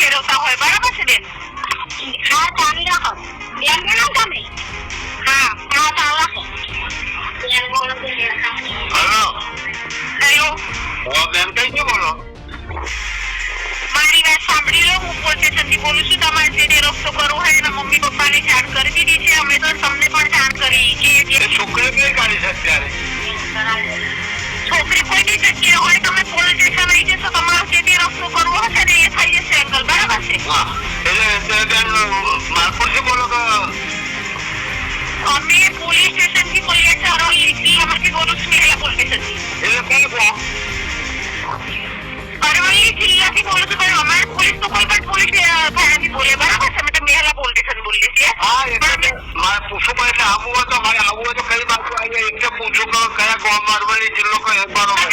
ફેરવતા હોય બરાબર છે બેન? હા ચાલી રાખો. બેન ને તમે? હા. હા ચાલ રાખો. બેન બોલો હલો. હેલો. હા બેન કઈ છે બોલો? મારી વાત સાંભળી લો હું પોલીસ સ્ટેશનથી બોલું છું તમારે જે તે રસ્તો કરવો હોય એના મમ્મી પપ્પાને જાણ કરી દીધી છે. અમે તો તમને પણ જાણ કરી કે છોકરી કઈ કાઢી છે અત્યારે? છોકરી કોઈ બી જગ્યાએ હોય તમે પોલીસ સ્ટેશન આવી જશો તમારો જે તે રસ્તો કરવો હશે ને એ થઈ અમે પોલીસ સ્ટેશનથી બોલીએ છીએ અરવલ્લીથી અમારથી બોલું છું મહિલા પોલીસ સ્ટેશનથી એટલે કોણ કોણ અરવલ્લી જિલ્લાથી બોલું છું પણ અમારે પોલીસ તો કોઈ પણ પોલીસ થાણાથી બોલે બરાબર છે અમે તો મહિલા પોલીસ સ્ટેશન બોલીએ છીએ હા એટલે મારે પૂછવું પડે એટલે આવવું હોય તો મારે આવવું હોય તો કઈ બાજુ આવીએ એટલે પૂછું કે કયા ગામ અરવલ્લી જિલ્લો કયો બરોબર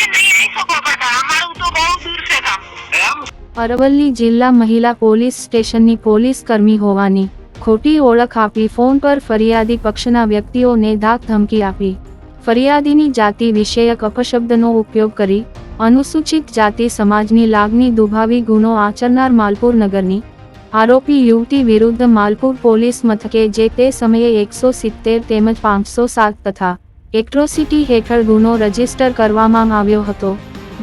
અરવલ્લી જિલ્લા મહિલા પોલીસ સ્ટેશનની પોલીસ કર્મી હોવાની ખોટી ઓળખ આપી ફોન પર ફરિયાદી પક્ષના વ્યક્તિઓને ધાક ધમકી આપી. ફરિયાદીની જાતિ વિષયક અપશબ્દનો ઉપયોગ કરી અનુસૂચિત જાતિ સમાજની લાગણી દુભાવી ગુનો આચરનાર માલપુર નગરની આરોપી યુવતી વિરુદ્ધ માલપુર પોલીસ મથકે જે તે સમયે એકસો સિત્તેર તેમજ પાંચસો સાત તથા એટ્રોસિટી હેઠળ ગુનો રજિસ્ટર કરવામાં આવ્યો હતો.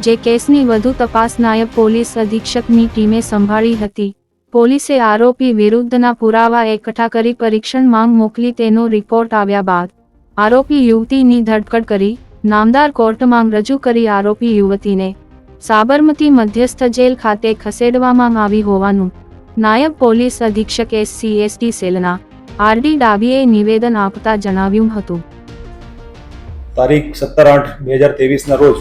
જે કેસની વધુ તપાસ નાયબ પોલીસ અધિક્ષકની ટીમે સંભાળી હતી. પોલીસે આરોપી વિરુદ્ધના પુરાવા એકઠા કરી પરીક્ષણ માંગ મોકલી તેનો રિપોર્ટ આવ્યા બાદ, આરોપી યુવતીની ધરપકડ કરી, નામદાર કોર્ટમાં રજૂ કરી આરોપી યુવતીને, સાબરમતી મધ્યસ્થ જેલ ખાતે ખસેડવામાં આવી હોવાનું, નાયબ પોલીસ અધિક્ષક એસસી એસટી સેલના આરડી ડાબીએ નિવેદન આપતા જણાવ્યું હતું. તારીખ સત્તર આઠ બે હજાર ત્રેવીસના રોજ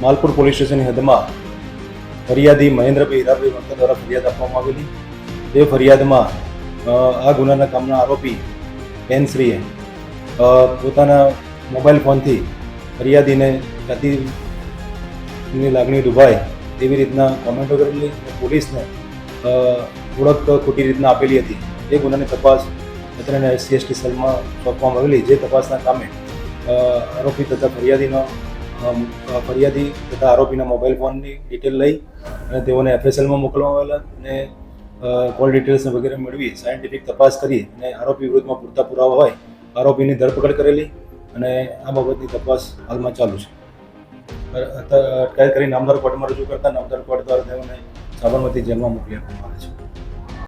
માલપુર પોલીસ સ્ટેશનની હદમાં ફરિયાદી મહેન્દ્રભાઈ હીરાભાઈ વંકર દ્વારા ફરિયાદ આપવામાં આવેલી. તે ફરિયાદમાં આ ગુનાના કામના આરોપી એનશ્રીએ પોતાના મોબાઈલ ફોનથી ફરિયાદીને જાતિની લાગણી ડૂબાય તેવી રીતના કોમેન્ટો કરેલી અને પોલીસને ઓળખ ખોટી રીતના આપેલી હતી. એ ગુનાની તપાસ અત્યારે એસસી, એસટી સેલમાં સોંપવામાં આવેલી. જે તપાસના કામે આરોપી તથા ફરિયાદીનો ફરિયાદી તથા આરોપીના મોબાઈલ ફોનની ડિટેલ લઈ અને તેઓને એફએસએલમાં મોકલવામાં આવેલા અને કોલ ડિટેલ્સ વગેરે મેળવી, સાયન્ટિફિક તપાસ કરી અને આરોપી વિરુદ્ધમાં પૂરતા પુરાવા હોય, આરોપીની ધરપકડ કરેલી અને આ બાબતની તપાસ હાલમાં ચાલુ છે. અટકાયત કરી નામદાર કોર્ટમાં રજૂ કરતા નામદાર કોર્ટ દ્વારા તેઓને સાબરમતી જેલમાં મોકલી આપવામાં આવે છે.